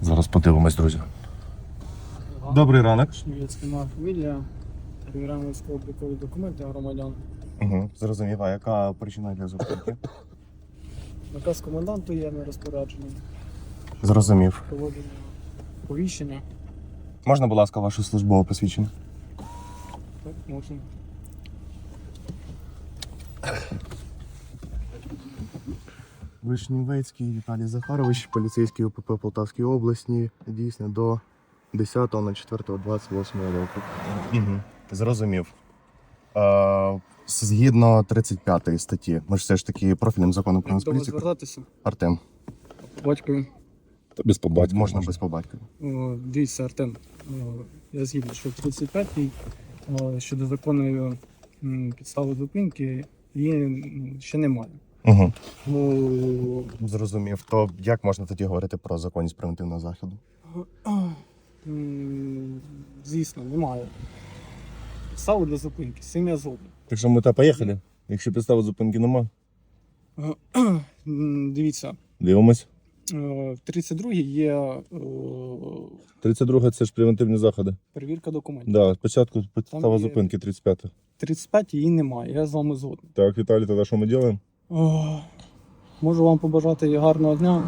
Зараз подивимось, друзі. Добрий ранок. Шнівецька моя фамілія. Перевіряємо військово-облікові документи громадян. Угу. Зрозумів, а яка причина для зупинки? Наказ коменданту є на розпорядження, Зрозумів. проводимо повіщення. Можна, будь ласка, ваше службове посвідчення? Так, можна. Вишнівецький Віталій Захарович, поліцейський УПП Полтавській області, дійсно до 10.04.28 року. Угу. Зрозумів. Е, згідно 35 статті, ми ж все ж таки профільним законом про до вас поліцію. звертатися? Артем, Батькові. Без побатька. можна без побатька. О, Дивіться, Артем. О, Я згідний, що 35-й о, щодо законної м, підстави зупинки її м, ще немає. Угу. Ну, Зрозумів. То як можна тоді говорити про законність превентивного заходу? звісно, немає. Підстави для зупинки, з цим. Так що ми та поїхали. Якщо підстави зупинки нема, Дивіться, дивимось. е, в 32-й є е, 32 це ж превентивні заходи. перевірка документів. Да, спочатку підстава є- зупинки 35. 35 її немає, я з вами згоден. Так, Віталій, тоді що ми робимо? Можу вам побажати гарного дня.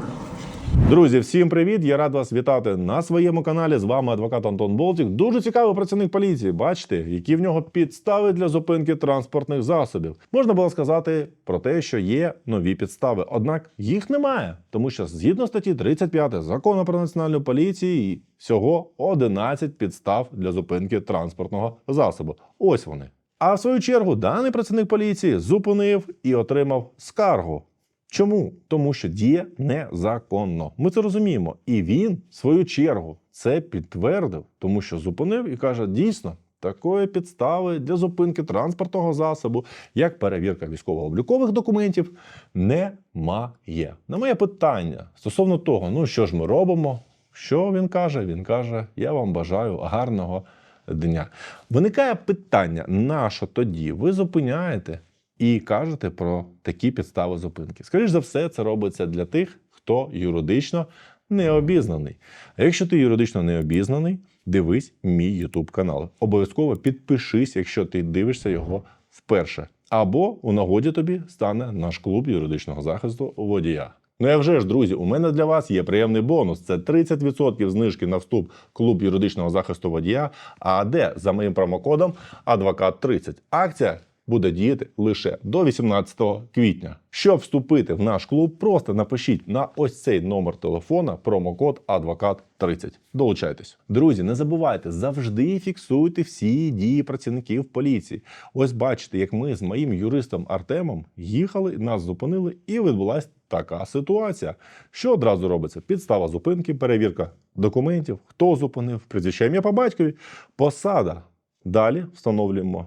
Друзі, всім привіт! Я рад вас вітати на своєму каналі. З вами адвокат Антон Болтік. Дуже цікавий працівник поліції. Бачите, які в нього підстави для зупинки транспортних засобів. Можна було сказати про те, що є нові підстави, однак їх немає, тому що згідно статті 35 закону про національну поліцію всього 11 підстав для зупинки транспортного засобу. Ось вони. А в свою чергу даний працівник поліції зупинив і отримав скаргу. Чому? Тому що діє незаконно. Ми це розуміємо. І він, в свою чергу, це підтвердив, тому що зупинив і каже: дійсно, такої підстави для зупинки транспортного засобу, як перевірка військово-облікових документів, немає. На моє питання стосовно того, ну що ж ми робимо, що він каже? Він каже: Я вам бажаю гарного дня. Виникає питання, на що тоді ви зупиняєте і кажете про такі підстави зупинки. Скоріше за все, це робиться для тих, хто юридично не обізнаний. А якщо ти юридично не обізнаний, дивись мій YouTube канал. Обов'язково підпишись, якщо ти дивишся його вперше. Або у нагоді тобі стане наш клуб юридичного захисту водія. Ну я вже ж, друзі, у мене для вас є приємний бонус. Це 30% знижки на вступ клуб юридичного захисту водія. А де за моїм промокодом Адвокат 30. Акція буде діяти лише до 18 квітня. Щоб вступити в наш клуб, просто напишіть на ось цей номер телефона промокод Адвокат 30. Долучайтесь. Друзі, не забувайте завжди фіксуйте всі дії працівників поліції. Ось бачите, як ми з моїм юристом Артемом їхали, нас зупинили, і відбулася така ситуація. Що одразу робиться? Підстава зупинки, перевірка документів, хто зупинив, прізвище ім'я по батькові, посада. Далі встановлюємо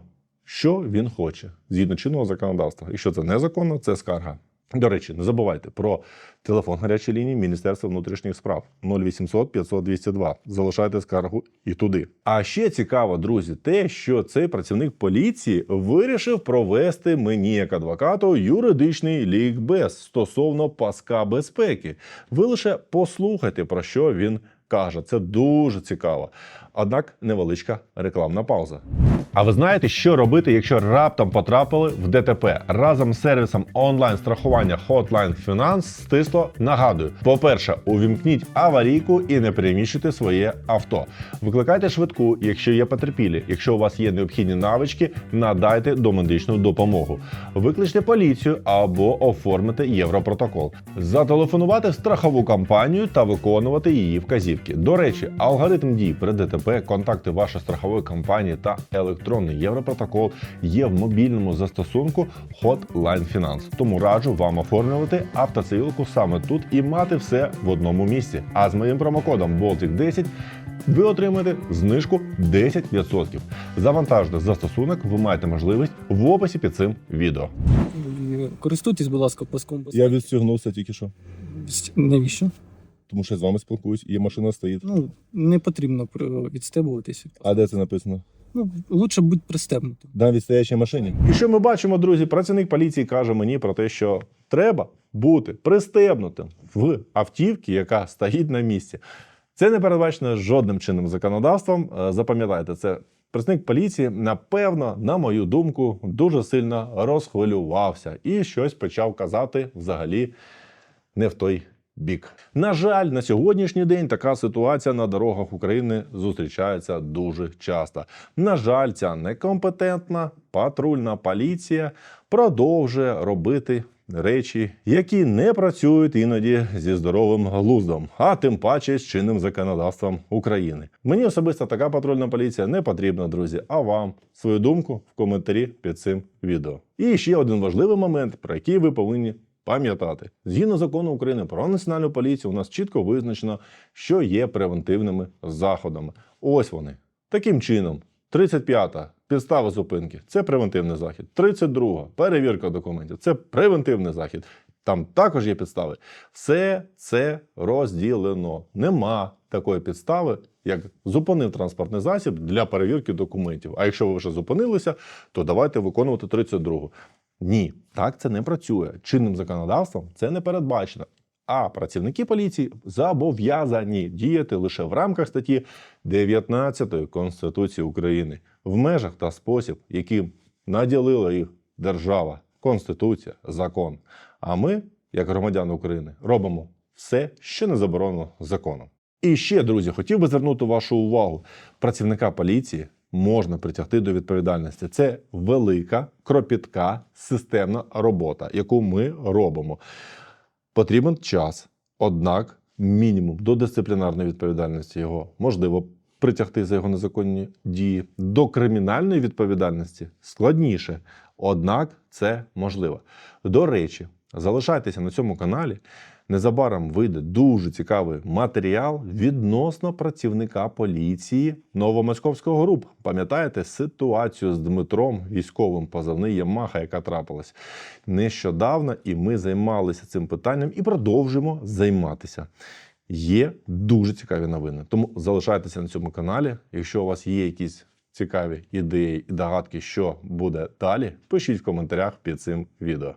що він хоче згідно чинного законодавства. Якщо це незаконно, це скарга. До речі, не забувайте про телефон гарячої лінії Міністерства внутрішніх справ 0800 500 202. Залишайте скаргу і туди. А ще цікаво, друзі, те, що цей працівник поліції вирішив провести мені як адвокату юридичний лікбез стосовно паска безпеки. Ви лише послухайте про що він каже. Це дуже цікаво. Однак невеличка рекламна пауза. А ви знаєте, що робити, якщо раптом потрапили в ДТП разом з сервісом онлайн страхування Hotline Finance стисло нагадую: по-перше, увімкніть аварійку і не переміщуйте своє авто. Викликайте швидку, якщо є потерпілі. Якщо у вас є необхідні навички, надайте домедичну допомогу. Викличте поліцію або оформите Європротокол. Зателефонувати в страхову компанію та виконувати її вказівки. До речі, алгоритм дій при ДТП, контакти вашої страхової компанії та електронний Європротокол є в мобільному застосунку Hotline Finance. Тому раджу вам оформлювати автоцивілку саме тут і мати все в одному місці. А з моїм промокодом Baltic 10 ви отримаєте знижку 10%. Завантажте застосунок, ви маєте можливість в описі під цим відео. Користуйтесь, будь ласка, паском. Я відстігнувся тільки що. Навіщо? Тому що я з вами спілкуюсь, і машина стоїть. Ну, не потрібно відстебуватися. А де це написано? Ну, лучше будь пристебнутим. На відстоячій машині. І що ми бачимо, друзі? Працівник поліції каже мені про те, що треба бути пристебнутим в автівці, яка стоїть на місці. Це не передбачено жодним чинним законодавством. Е, Запам'ятайте, це працівник поліції, напевно, на мою думку, дуже сильно розхвилювався і щось почав казати взагалі не в той бік. На жаль, на сьогоднішній день така ситуація на дорогах України зустрічається дуже часто. На жаль, ця некомпетентна патрульна поліція продовжує робити речі, які не працюють іноді зі здоровим глуздом, а тим паче з чинним законодавством України. Мені особисто така патрульна поліція не потрібна, друзі. А вам свою думку в коментарі під цим відео. І ще один важливий момент, про який ви повинні пам'ятати. Згідно закону України про національну поліцію, у нас чітко визначено, що є превентивними заходами. Ось вони. Таким чином, 35-та підстава зупинки це превентивний захід. 32-та перевірка документів це превентивний захід. Там також є підстави. Все це розділено. Нема такої підстави, як зупинив транспортний засіб для перевірки документів. А якщо ви вже зупинилися, то давайте виконувати 32-гу. Ні, так це не працює. Чинним законодавством це не передбачено. А працівники поліції зобов'язані діяти лише в рамках статті 19 Конституції України в межах та спосіб, яким наділила їх держава, Конституція, закон. А ми, як громадяни України, робимо все, що не заборонено законом. І ще, друзі, хотів би звернути вашу увагу: працівника поліції можна притягти до відповідальності. Це велика, кропітка, системна робота, яку ми робимо. Потрібен час, однак мінімум до дисциплінарної відповідальності його можливо притягти за його незаконні дії. До кримінальної відповідальності складніше, однак це можливо. До речі, залишайтеся на цьому каналі. Незабаром вийде дуже цікавий матеріал відносно працівника поліції Новомосковського груп. Пам'ятаєте ситуацію з Дмитром, військовим позивний Ямаха, яка трапилась нещодавно, і ми займалися цим питанням і продовжимо займатися. Є дуже цікаві новини. Тому залишайтеся на цьому каналі. Якщо у вас є якісь цікаві ідеї і догадки, що буде далі, пишіть в коментарях під цим відео.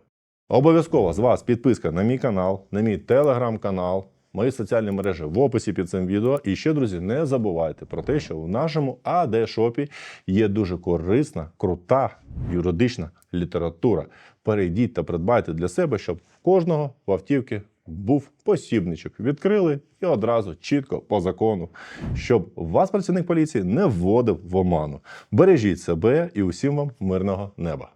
Обов'язково з вас підписка на мій канал, на мій телеграм-канал, мої соціальні мережі в описі під цим відео. І ще, друзі, не забувайте про те, що в нашому АД-шопі є дуже корисна, крута юридична література. Перейдіть та придбайте для себе, щоб в кожного в автівки був посібничок. Відкрили і одразу чітко по закону, щоб вас працівник поліції не вводив в оману. Бережіть себе і усім вам мирного неба.